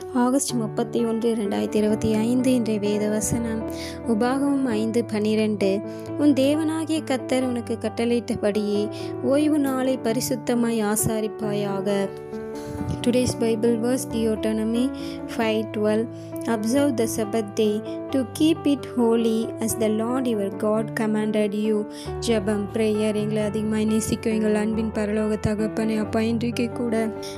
August முப்பத்தி ஒன்று ரெண்டாயிரத்தி இருபத்தி ஐந்து இன்றைய வேத வசனம் உபாகமும் ஐந்து பன்னிரெண்டு உன் தேவனாகிய கத்தர் உனக்கு கட்டளையிட்டபடியே ஓய்வு நாளை பரிசுத்தமாய் ஆசாரிப்பாயாக. Today's Bible verse Deuteronomy five twelve Observe the Sabbath day to keep it holy as the Lord your God commanded you. ஜெபம் ப்ரேயர் எங்களை அதிகமாக நேசிக்கும் எங்கள் அன்பின் பரலோக தகப்பனை அப்பா இன்றைக்கு கூட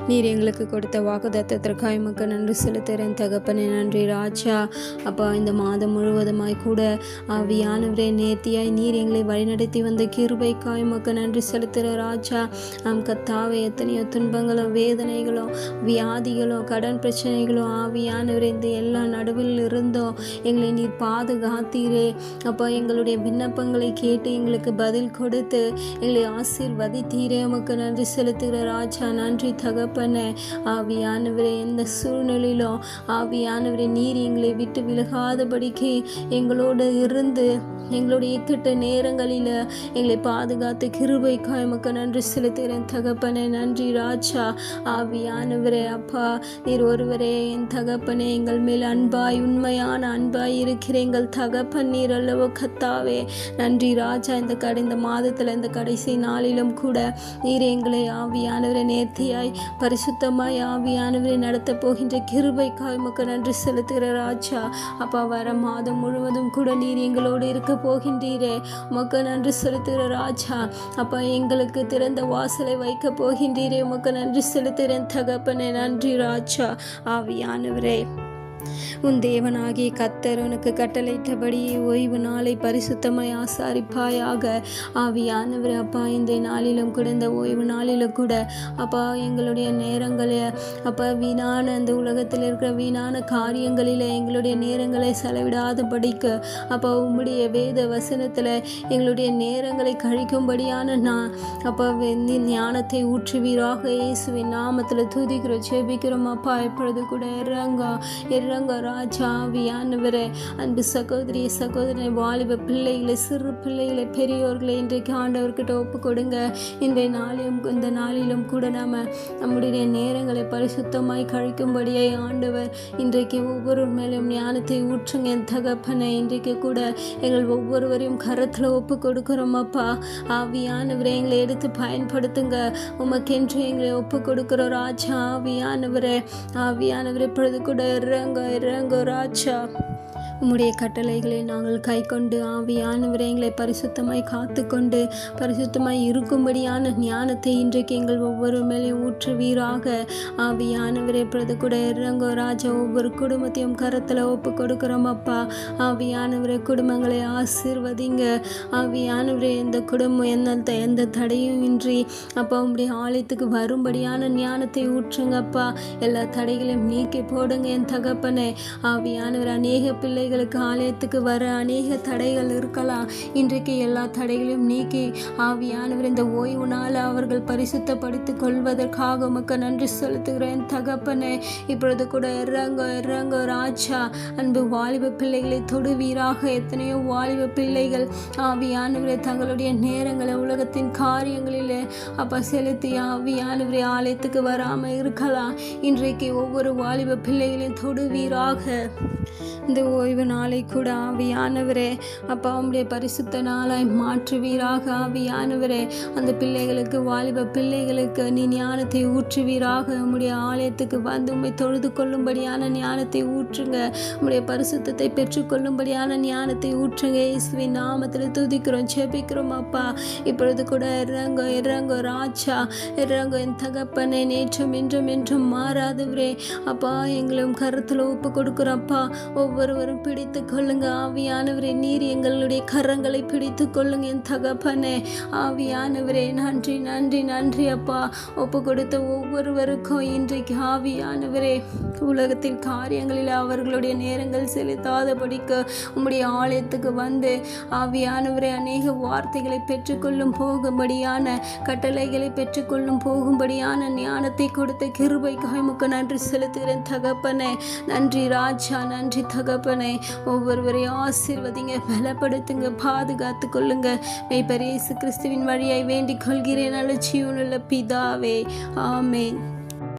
நீர் எங்களுக்கு கொடுத்த வாக்குதத்தத்திற்காக மக்கள் நன்றி செலுத்துகிறேன். தகப்பனே நன்றி ராஜா. அப்பா இந்த மாதம் முழுவதுமாய் கூட ஆவியானவரே நேர்த்தியாய் நீர் எங்களை வழிநடத்தி வந்த கிருபைக்காய் மக்கள் நன்றி செலுத்துகிற ராஜா. நம் கத்தாவை எத்தனையோ துன்பங்களோ வேதனைகளோ வியாதிகளோ கடன் பிரச்சனைகளோ ஆவியானவரே இந்த எல்லா நடுவில் இருந்தோம். எங்களை நீர் பாதுகாத்தீரே. அப்போ எங்களுடைய விண்ணப்பங்களை கேட்டு எங்களுக்கு பதில் கொடுத்து எங்களை ஆசீர்வதித்தீரே. உமக்கு நன்றி செலுத்துகிற ராஜா நன்றி தகப்பன. ஆவியானவரே எந்த சூழ்நிலையிலும் ஆவியானவரே நீர் எங்களை விட்டு விலகாதபடிக்கு எங்களோடு இருந்து எங்களுடைய இக்கட்ட நேரங்களில் எங்களை பாதுகாத்து கிருபைக்காய் உமக்கு நன்றி செலுத்துகிறேன். தகப்பனே நன்றி ராஜா. ஆவியானவரே அப்பா நீர் ஒருவரே. என் தகப்பனே எங்கள் மேல் அன்பாய் உண்மையான அன்பாய் இருக்கிற எங்கள் தகப்பன் நீர் அல்லவோ கத்தாவே. நன்றி ராஜா. இந்த கடை இந்த மாதத்தில் இந்த கடைசி நாளிலும் கூட நீர் எங்களை ஆவியானவரை நேர்த்தியாய் பரிசுத்தமாய் ஆவியானவரை நடத்த போகின்ற கிருபைக்காய் உமக்கு நன்றி செலுத்துகிற ராஜா. அப்பா வர மாதம் முழுவதும் கூட நீர் எங்களோடு இருக்க போகின்றீரே. உமக்கு நன்றி செலுத்துகிற ராஜா. அப்பா எங்களுக்கு திறந்த வாசலை வைக்க போகின்றீரே. உமக்கு நன்றி செலுத்துகிறேன் தகப்பனே. நன்றி ராஜா. ஆவியானவரே. உன் தேவனாகிய கத்தர் உனக்கு கட்டளையிட்டபடி ஓய்வு நாளை பரிசுத்தமாய் ஆசாரிப்பாயாக. ஆவியானவர் அப்பா இந்த நாளிலும் கூட இந்த ஓய்வு நாளிலும் கூட அப்பா எங்களுடைய நேரங்களை அப்பா வீணான அந்த உலகத்தில் இருக்கிற வீணான காரியங்களில் எங்களுடைய நேரங்களை செலவிடாதபடிக்கு அப்பா உம்முடைய வேத வசனத்தில் எங்களுடைய நேரங்களை கழிக்கும்படியான நான் அப்பா ஞானத்தை ஊற்றுவீராக. இயேசுவின் நாமத்தில் துதிக்கிறோம் ஜெபிக்கிறோம் அப்பா எப்பொழுது கூட இறங்க இறங்க ராஜா ஆவியானவரே அன்பு சகோதரி சகோதரனை வாலிப பிள்ளைகளை சிறு பிள்ளைகளை பெரியோர்களை இன்றைக்கு ஆண்டவர்கிட்ட ஒப்பு கொடுங்க இன்றைய நாளிலும் இந்த நாளிலும் கூட நாம் நம்முடைய நேரங்களை பரிசுத்தமாய் கழிக்கும்படியே ஆண்டவர் இன்றைக்கு ஒவ்வொரு மேலும் ஞானத்தை ஊற்றுங்க. என் தகப்பனை இன்றைக்கு கூட எங்கள் ஒவ்வொருவரையும் கரத்தில் ஒப்பு கொடுக்குறோம் அப்பா. ஆவியானவரை எங்களை எடுத்து பயன்படுத்துங்க. உமக்கென்று எங்களை ஒப்பு கொடுக்குறோம் ராஜா ஆவியானவரே ஆவியானவர் இப்பொழுது கூட இறங்க. இறங்க ராஜா உம்முடைய கட்டளைகளை நாங்கள் கை கொண்டு ஆவியானவரை எங்களை பரிசுத்தமாய் காத்துக்கொண்டு பரிசுத்தமாய் இருக்கும்படியான ஞானத்தை இன்றைக்கு எங்கள் ஒவ்வொரு மேலேயும் ஊற்றுவீராக. ஆவியானவரே பிரது கூட இறங்கோ ராஜா ஒவ்வொரு குடும்பத்தையும் கரத்தில் ஒப்பு கொடுக்குறோம் அப்பா. ஆவியானவரை குடும்பங்களை ஆசீர்வதிங்க. ஆவியானவரே எந்த குடும்பம் எந்த எந்த தடையும் இன்றி அப்பா உங்களுடைய ஆலயத்துக்கு வரும்படியான ஞானத்தை ஊற்றுங்கப்பா எல்லா தடைகளையும் நீக்கி போடுங்க என் தகப்பனே. ஆவியானவர் அநேக பிள்ளை பிள்ளைகளுக்கு ஆலயத்துக்கு வர அநேக தடைகள் இருக்கலாம். இன்றைக்கு எல்லா தடைகளையும் நீக்கி ஆவியானவர் இந்த ஓய்வு நாள் அவர்கள் பரிசுத்தப்படுத்திக் கொள்வதற்காக உமக்கு நன்றி செலுத்துகிறேன். தகப்பனே இப்பொழுது கூட இறங்க இறங்க ராஜா. அன்பு வாலிப பிள்ளைகளை தொடுவீராக. எத்தனையோ வாலிப பிள்ளைகள் ஆவியானவரை தங்களுடைய நேரங்களை உலகத்தின் காரியங்களில் அப்போ செலுத்தி ஆவியானவரை ஆலயத்துக்கு வராமல் இருக்கலாம். இன்றைக்கு ஒவ்வொரு வாலிப பிள்ளைகளையும் தொடுவீராக. இந்த ஓய்வு நாளை கூட ஆவியானவரே. அப்பா உம்முடைய பரிசுத்த நாளாய் மாற்றுவீராக ஆவியானவரே. அந்த பிள்ளைகளுக்கு வாலிப பிள்ளைகளுக்கு நீ ஞானத்தை ஊற்றுவீராக. உம்முடைய ஆலயத்துக்கு வந்து உண்மை தொழுது கொள்ளும்படியான ஞானத்தை ஊற்றுங்க. உம்முடைய பரிசுத்தத்தை பெற்றுக்கொள்ளும்படியான ஞானத்தை ஊற்றுங்க. இயேசுவின் நாமத்தில் துதிக்கிறோம் செபிக்கிறோம் அப்பா. இப்பொழுது கூட இறங்கோ இறங்கோ ராஜா. இறங்கோ என் தகப்பனை நேற்றும் இன்றும் என்றும் மாறாதவரே. அப்பா எங்களும் கருத்தில் ஒப்பு கொடுக்குறப்பா ஒவ்வொருவரும் பிடித்து கொள்ளுங்க. ஆவியானவரே நீர் எங்களுடைய கரங்களை பிடித்து கொள்ளுங்க. என் தகப்பனே ஆவியானவரே நன்றி நன்றி நன்றி அப்பா. ஒப்பு கொடுத்த ஒவ்வொருவருக்கும் இன்றைக்கு ஆவியானவரே உலகத்தின் காரியங்களில் அவர்களுடைய நேரங்கள் செலுத்தாதபடிக்கு உம்முடைய ஆலயத்துக்கு வந்து ஆவியானவரை அநேக வார்த்தைகளை பெற்றுக்கொள்ளும் போகும்படியான கட்டளைகளை பெற்றுக்கொள்ளும் போகும்படியான ஞானத்தை கொடுத்த கிருபை உமக்கு நன்றி செலுத்துகிறேன் தகப்பனே. நன்றி ராஜா நன்றி தக தகப்பனை ஒவ்வொருவரையும் ஆசிர்வதிங்க பலப்படுத்துங்க பாதுகாத்து கொள்ளுங்க மெய்ப்பரேசு கிறிஸ்துவின் வழியாய் வேண்டிக் கொள்கிறேன் அலட்சியுள்ள பிதாவே. ஆமேன்.